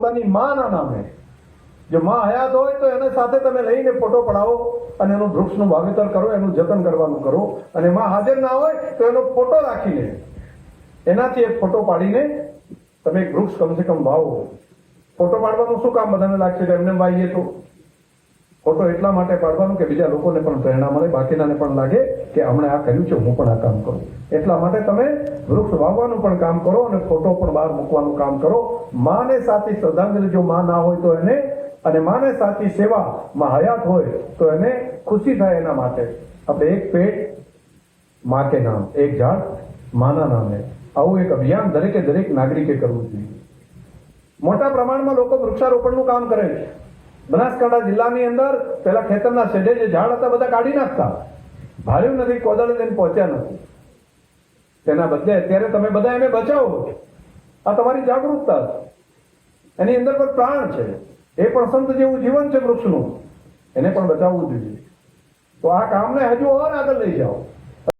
પોતાની માના નામે. જો માં હયાત હોય તો એને સાથે તમે લઈને ફોટો પડાવો અને એનું વૃક્ષનું વાવેતર કરો, એનું જતન કરવાનું કરો. અને માં હાજર ના હોય તો એનો ફોટો રાખીને એનાથી એક ફોટો પાડીને તમે એક વૃક્ષ કમસે કમ વાવો. ફોટો પાડવાનું શું કામ બધાને લાગશે? કે એમને વાવીએ તો. ફોટો એટલા માટે પાડવાનું કે બીજા લોકોને પણ પ્રેરણા મળે, બાકીનાને પણ લાગે કે હમણે આ કર્યું છે, હું પણ આ કામ કરું. એટલા માટે તમે વૃક્ષ વાવવાનું પણ કામ કરો અને ફોટો પણ બહાર મૂકવાનું કામ કરો. માને સાચી શ્રદ્ધાંજલિ, જો માં ના હોય તો એને, અને માને સાચી સેવા માં હયાત હોય તો એને ખુશી થાય એના માટે. આપણે એક પેટમાં કે નામ, એક ઝાડ, માના નામે. આવું એક અભિયાન દરેકે દરેક નાગરિકે કરવું જોઈએ. મોટા પ્રમાણમાં લોકો વૃક્ષારોપણનું કામ કરે છે. બનાસકાંઠા જિલ્લાની અંદર પેલા ખેતરના શેઢે જે ઝાડ હતા, બધા કાઢી નાખતા. ભાર્યું નથી કોદાળે તેને પહોંચ્યા નથી. તેના બદલે અત્યારે તમે બધા એને બચાવો આ તમારી જાગૃતતા છે. એની અંદર પણ પ્રાણ છે. એ પણ સંત જેવું જીવન છે વૃક્ષનું. એને પણ બચાવવું જોઈએ. તો આ કામને હજુ ઓર આગળ લઈ જાઓ.